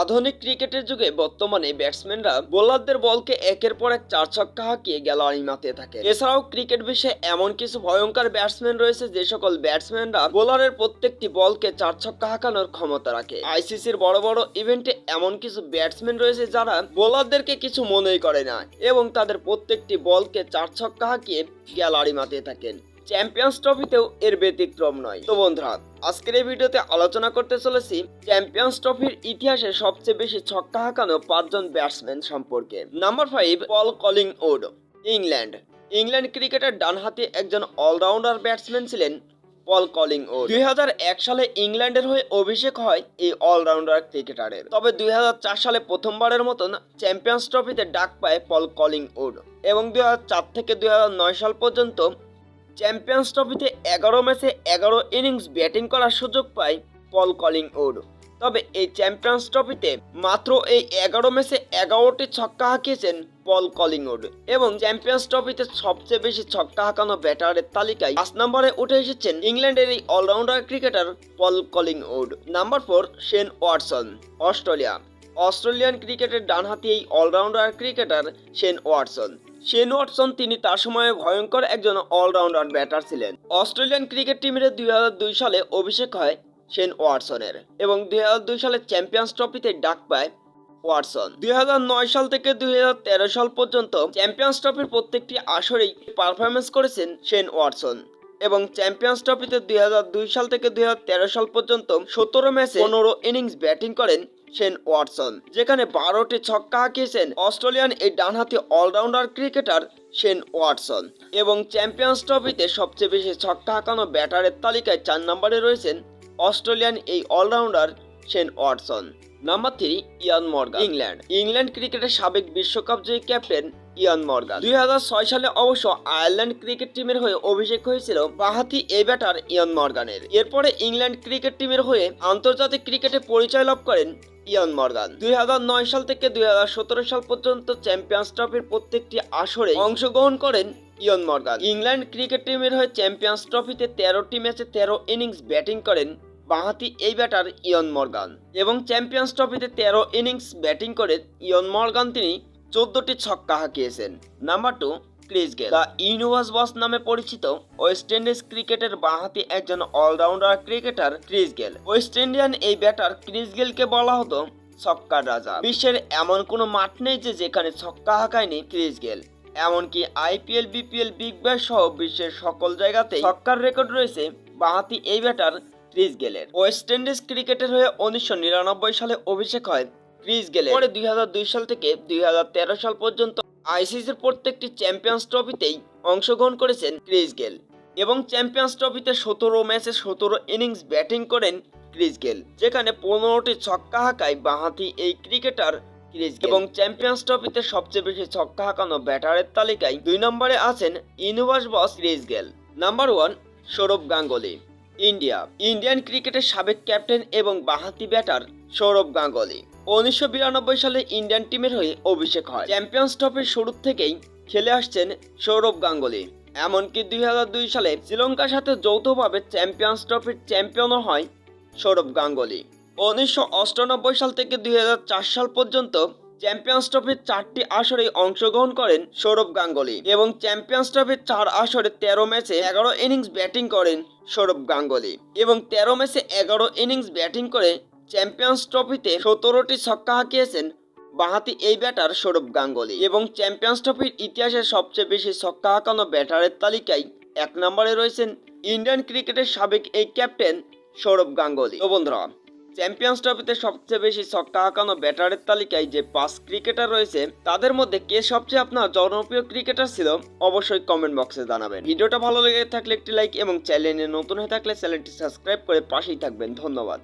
আধুনিক ক্রিকেটের যুগে বর্তমানে ব্যাটসম্যানরা বোলারদের বলকে একের পর এক চার ছক্কা হাঁকিয়ে গ্যালারি মাতে থাকে। এছাড়াও ক্রিকেট বিশ্বে এমন কিছু ভয়ঙ্কর ব্যাটসম্যান রয়েছে যে সকল ব্যাটসম্যানরা বোলারের প্রত্যেকটি বলকে চার ছক্কা হাঁকানোর ক্ষমতা রাখে। আইসিসির বড় বড় ইভেন্টে এমন কিছু ব্যাটসম্যান রয়েছে যারা বোলারদেরকে কিছু মনেই করে না এবং তাদের প্রত্যেকটি বলকে চার ছক্কা হাঁকিয়ে গ্যালারি মাতে থাকেন। চ্যাম্পিয়ন্স ট্রফিতেও এর ব্যতিক্রম নয়। তো বন্ধুরা, আজকের এই ভিডিওতে আলোচনা করতে চলেছি চ্যাম্পিয়ন্স ট্রফির ইতিহাসে সবচেয়ে বেশি ছক্কা হাঁকানো পাঁচজন ব্যাটসম্যান সম্পর্কে। Number five Paul Collingwood England England ক্রিকেটের ডানহাতি একজন অলরাউন্ডার ব্যাটসম্যান ছিলেন পল কলিং উড দু হাজার এক সালে ইংল্যান্ডের হয়ে অভিষেক হয় এই অলরাউন্ডার ক্রিকেটারের তবে দুই হাজার চার সালে প্রথমবারের মতন চ্যাম্পিয়ন্স ট্রফিতে ডাক পায় পল কলিং উড এবং দুই হাজার চার থেকে দুই হাজার নয় সাল পর্যন্ত চ্যাম্পিয়ন্স ট্রফিতে এগারো ম্যাচে এগারো ইনিংস ব্যাটিং করার সুযোগ পায় পল কলিং উড তবে এই চ্যাম্পিয়ন্স ট্রফিতে মাত্র এই এগারো ম্যাচে এগারোটি ছক্কা হাঁকিয়েছেন পল কলিংউড এবং চ্যাম্পিয়ন্স ট্রফিতে সবচেয়ে বেশি ছক্কা হাঁকানো ব্যাটারের তালিকায় পাঁচ নম্বরে উঠে এসেছেন ইংল্যান্ডের এই allrounder cricketer Paul Colling Collingwood. Number four Shane Watson, Australia. Australian ক্রিকেটের ডানহাতি এই allrounder cricketer Shane Watson. Shane Watson, তিনি তার সময়ে ভয়ঙ্কর একজন অলরাউন্ডার ব্যাটার ছিলেন। অস্ট্রেলিয়ান ক্রিকেট টিমের দুই সালে অভিষেক হয় শেন ওয়াটসনের এবং দুই সালে চ্যাম্পিয়ন্স ট্রফিতে ডাক পায় ওয়াটসন। দুই হাজার নয় সাল থেকে দুই হাজার তেরো সাল পর্যন্ত চ্যাম্পিয়ন্স ট্রফির প্রত্যেকটি আসরেই পারফরমেন্স করেছেন শেন ওয়াটসন এবং চ্যাম্পিয়ন্স ট্রফিতে দুই হাজার দুই সাল থেকে দুই হাজার তেরো সাল পর্যন্ত সতেরো ম্যাচে পনেরো ইনিংস ব্যাটিং করেন শেন ওয়াটসন, যেখানে বারোটি ছক্কা হাঁকিয়েছেন অস্ট্রেলিয়ান এই ডানহাতি অলরাউন্ডার ক্রিকেটার শেন ওয়াটসন এবং চ্যাম্পিয়ন্স ট্রফিতে সবচেয়ে বেশি ছক্কা হাঁকানো ব্যাটারের তালিকায় চার নম্বরে রয়েছেন অস্ট্রেলিয়ান এই allrounder Shane Watson. Number three, Ian Morgan, England. England ক্রিকেটের সাবেক বিশ্বকাপ জয়ী ক্যাপ্টেন ইয়ান মর্গান। দুই হাজার ছয় সালে অবশ্য আয়ারল্যান্ড ক্রিকেট টিমের হয়ে অভিষেক হয়েছিল বাহাতি এই ব্যাটার ইয়ান মর্গানের। এরপরে ইংল্যান্ড ক্রিকেট টিমের হয়ে আন্তর্জাতিক ক্রিকেটে পরিচয় লাভ করেন ইয়ান মর্গান দুই হাজার নয় সাল থেকে দুই হাজার সতেরো সাল পর্যন্ত চ্যাম্পিয়ন্স ট্রফির প্রত্যেকটি আসরে অংশগ্রহণ করেন ইয়ন মর্গান ইংল্যান্ড ক্রিকেট টিমের হয়ে চ্যাম্পিয়ন্স ট্রফিতে তেরোটি ম্যাচে তেরো ইনিংস ব্যাটিং করেন বাঁহাতি এই ব্যাটার ইয়ন মর্গান এবং চ্যাম্পিয়ন্স ট্রফিতে তেরো ইনিংস ব্যাটিং করে ইয়ন মর্গান তিনি চোদ্দটি ছক্কা হাঁকিয়েছেন। Number two Chris Gayle. The universe boss নামে পরিচিত ওয়েস্ট ইন্ডিজ ক্রিকেটের বাঁহাতি একজন all rounder cricketer Chris Gayle. West Indian এই ব্যাটার ক্রিস গেলকে বলা হতো ছক্কার রাজা। বিশ্বের এমন কোনো মাঠ নেই যে যেখানে ছক্কা হাঁকায়নি ক্রিস গেল। এমনকি আইপিএল, বিপিএল, বিগ ব্যাশ সহ বিশ্বের সকল জায়গাতে ছক্কার রেকর্ড রয়েছে বাঁহাতি এই ব্যাটার ক্রিস গেলের। ওয়েস্ট ইন্ডিজ ক্রিকেটের হয়ে উনিশশো নিরানব্বই সালে অভিষেক হয় ক্রিস গেলের। পরে দুই হাজার দুই সাল থেকে দুই হাজার তেরো সাল পর্যন্ত আইসিসির প্রত্যেকটি চ্যাম্পিয়ন্স ট্রফিতেই অংশগ্রহণ করেছেন ক্রিস গেল এবং চ্যাম্পিয়ন্স ট্রফিতে সতেরো ম্যাচে সতেরো ইনিংস ব্যাটিং করেন ক্রিস গেল যেখানে পনেরোটি ছক্কা হাঁকায় বাঁহাতি এই ক্রিকেটার ক্রিস এবং চ্যাম্পিয়ন্স ট্রফিতে সবচেয়ে বেশি ছক্কা হাঁকানো ব্যাটারের তালিকায় দুই নম্বরে আছেন universe boss Chris Gayle number one Sourav Ganguly. India. Indian ক্রিকেটের সাবেক ক্যাপ্টেন এবং বাঁহাতি ব্যাটার সৌরভ গাঙ্গুলি। উনিশশো বিরানব্বই সালে ইন্ডিয়ান টিমের হয়ে অভিষেক হয়। চ্যাম্পিয়ন্স ট্রফির শুরু থেকেই খেলে আসছেন সৌরভ গাঙ্গুলি। এমনকি দুই সালে শ্রীলঙ্কার সাথে যৌথভাবে চ্যাম্পিয়ন্স ট্রফির চ্যাম্পিয়নও হয় সৌরভ গাঙ্গুলি। উনিশশো সাল থেকে দুই হাজার চার সাল পর্যন্ত চ্যাম্পিয়ন্স ট্রফির চারটি আসরে অংশগ্রহণ করেন সৌরভ গাঙ্গুলি এবং চ্যাম্পিয়ন্স ট্রফির চার আসরে তেরো ম্যাচে এগারো ইনিংস ব্যাটিং করেন সৌরভ গাঙ্গুলি এবং তেরো ম্যাচে এগারো ইনিংস ব্যাটিং করে চ্যাম্পিয়ন্স ট্রফিতে সতেরোটি ছক্কা হাঁকিয়েছেন বাহাতি এই ব্যাটার সৌরভ গাঙ্গুলি এবং চ্যাম্পিয়ন্স ট্রফির ইতিহাসে সবচেয়ে বেশি ছক্কা হাঁকানো ব্যাটারের তালিকায় এক নম্বরে রয়েছেন ইন্ডিয়ান ক্রিকেটের সাবেক এই ক্যাপ্টেন সৌরভ গাঙ্গুলি। বন্ধুরা চ্যাম্পিয়ন্স ট্রফিতে সবচেয়ে বেশি ছক্কা হাঁকানো ব্যাটারের তালিকায় যে পাঁচ ক্রিকেটার রয়েছে, তাদের মধ্যে কে সবচেয়ে আপনার জনপ্রিয় ক্রিকেটার ছিল, অবশ্যই কমেন্ট বক্সে জানাবেন। ভিডিওটা ভালো লেগে থাকলে একটি লাইক এবং চ্যানেলে নতুন হয়ে থাকলে চ্যানেলটি সাবস্ক্রাইব করে পাশেই থাকবেন। ধন্যবাদ।